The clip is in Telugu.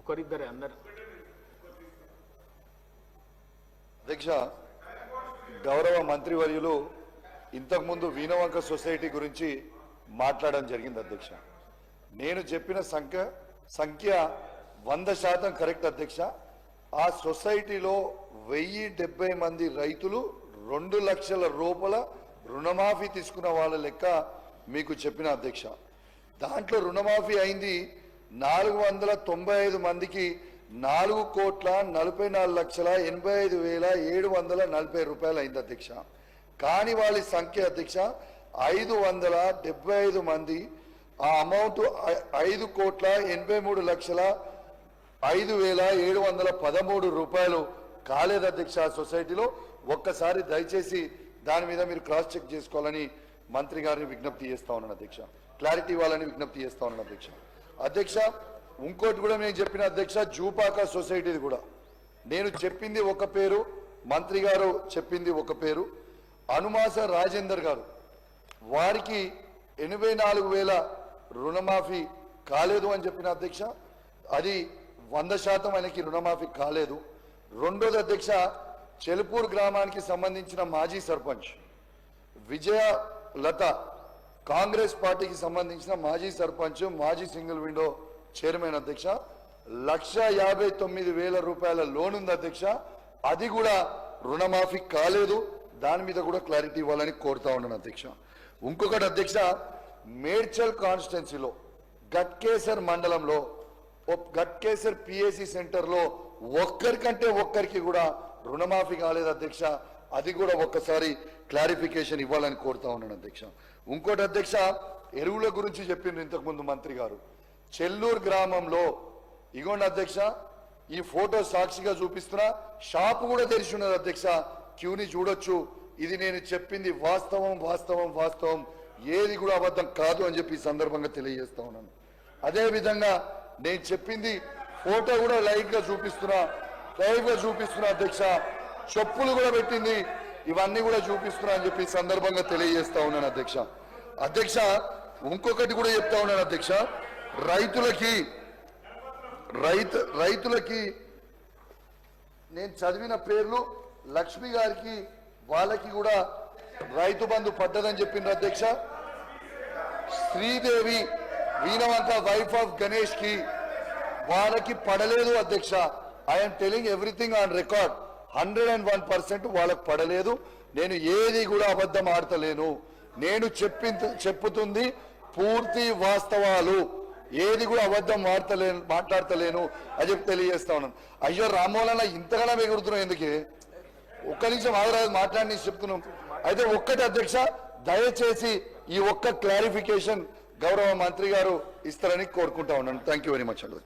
ఒకరిద్దరే అందరు. అధ్యక్ష గౌరవ మంత్రివర్యులు ఇంతకుముందు వీణవంక సొసైటీ గురించి మాట్లాడడం జరిగింది అధ్యక్ష. నేను చెప్పిన సంఖ్య సంఖ్య వంద శాతం కరెక్ట్ అధ్యక్ష. ఆ సొసైటీలో వెయ్యి డెబ్బై మంది రైతులు రెండు లక్షల రూపాయల రుణమాఫీ తీసుకున్న వాళ్ళ లెక్క మీకు చెప్పిన అధ్యక్ష. దాంట్లో రుణమాఫీ అయింది నాలుగు వందల తొంభై ఐదు మందికి నాలుగు కోట్ల నలభై నాలుగు లక్షల ఎనభై ఐదు వేల ఏడు వందల నలభై రూపాయలు అయింది అధ్యక్ష. కాని వాళ్ళ సంఖ్య అధ్యక్ష ఐదు వందల డెబ్బై ఐదు మంది. ఆ అమౌంట్ ఐ- ఐదు కోట్ల ఎనభై మూడు లక్షల ఐదు వేల ఏడు వందల పదమూడు రూపాయలు కాలేదు అధ్యక్ష సొసైటీలో. ఒక్కసారి దయచేసి దాని మీద మీరు క్రాస్ చెక్ చేసుకోవాలని మంత్రి గారిని విజ్ఞప్తి చేస్తా ఉన్నాను అధ్యక్ష. క్లారిటీ ఇవ్వాలని విజ్ఞప్తి చేస్తా ఉన్నాను అధ్యక్ష. అధ్యక్ష ఇంకోటి కూడా నేను చెప్పిన అధ్యక్ష జూపాక సొసైటీది కూడా. నేను చెప్పింది ఒక పేరు మంత్రి గారు చెప్పింది ఒక పేరు అనుమాస రాజేందర్ గారు. వారికి ఎనభై నాలుగు వేల రుణమాఫీ కాలేదు అని చెప్పిన అధ్యక్ష అది వంద శాతం ఆయనకి రుణమాఫీ కాలేదు. రెండోది అధ్యక్ష చెలుపూర్ గ్రామానికి సంబంధించిన మాజీ సర్పంచ్ విజయ లత కాంగ్రెస్ పార్టీకి సంబంధించిన మాజీ సర్పంచ్ మాజీ సింగిల్ విండో చైర్మన్ అధ్యక్ష లక్ష యాభై తొమ్మిది వేల రూపాయల లోన్ ఉంది అధ్యక్ష. అది కూడా రుణమాఫీ కాలేదు. దాని మీద కూడా క్లారిటీ ఇవ్వాలని కోరుతా ఉన్నాను అధ్యక్ష. ఇంకొకటి అధ్యక్ష మేడ్చల్ కాన్స్టిట్యున్సీలో గట్కేసర్ మండలంలో గట్కేసర్ పిఎసి సెంటర్లో ఒక్కరికంటే ఒక్కరికి కూడా రుణమాఫీ కాలేదు అధ్యక్ష. అది కూడా ఒక్కసారి క్లారిఫికేషన్ ఇవ్వాలని కోరుతా ఉన్నాను అధ్యక్ష. ఇంకోటి అధ్యక్ష ఎరువుల గురించి చెప్పిండ్రు ఇంతకుముందు మంత్రి గారు. చెల్లూరు గ్రామంలో ఇగోండి అధ్యక్ష ఈ ఫోటో సాక్షిగా చూపిస్తున్నా షాపు కూడా తెరిచి ఉన్నది అధ్యక్ష క్యూని చూడొచ్చు. ఇది నేను చెప్పింది వాస్తవం వాస్తవం వాస్తవం. ఏది కూడా అబద్ధం కాదు అని చెప్పి ఈ సందర్భంగా తెలియజేస్తా ఉన్నాను. అదేవిధంగా నేను చెప్పింది ఫోటో కూడా లైవ్గా చూపిస్తున్నా లైవ్గా చూపిస్తున్నా అధ్యక్ష. చెప్పులు కూడా పెట్టింది. ఇవన్నీ కూడా చూపిస్తున్నా అని చెప్పి సందర్భంగా తెలియజేస్తా ఉన్నాను అధ్యక్ష. అధ్యక్ష ఇంకొకటి కూడా చెప్తా ఉన్నాను అధ్యక్ష. రైతులకి రైతు రైతులకి నేను చదివిన పేర్లు లక్ష్మి గారికి వాళ్ళకి కూడా రైతు బంధు పడ్డదని చెప్పిండ్రు అధ్యక్ష. శ్రీదేవి వీణవంత వైఫ్ ఆఫ్ గణేష్కి వాళ్ళకి పడలేదు అధ్యక్ష. I'm telling everything on record hundred and one percent వాళ్ళకి పడలేదు. నేను ఏది కూడా అబద్ధం ఆడతలేను. నేను చెప్పి చెప్పుతుంది పూర్తి వాస్తవాలు. ఏది కూడా అబద్ధం మాడతలేను మాట్లాడతలేను. అని చెప్పి తెలియజేస్తా ఉన్నాను. అయ్యో రామోలన్న ఇంతగానో ఎగురుతున్నాం ఎందుకే? ఒక్క నిమిషం ఆగరాదు మాట్లాడి చెప్తున్నాం. అయితే ఒక్కటి అధ్యక్ష దయచేసి ఈ ఒక్క క్లారిఫికేషన్ గౌరవ మంత్రి గారు ఇస్తారని కోరుకుంటా ఉన్నాను. థ్యాంక్ యూ వెరీ మచ్ అండి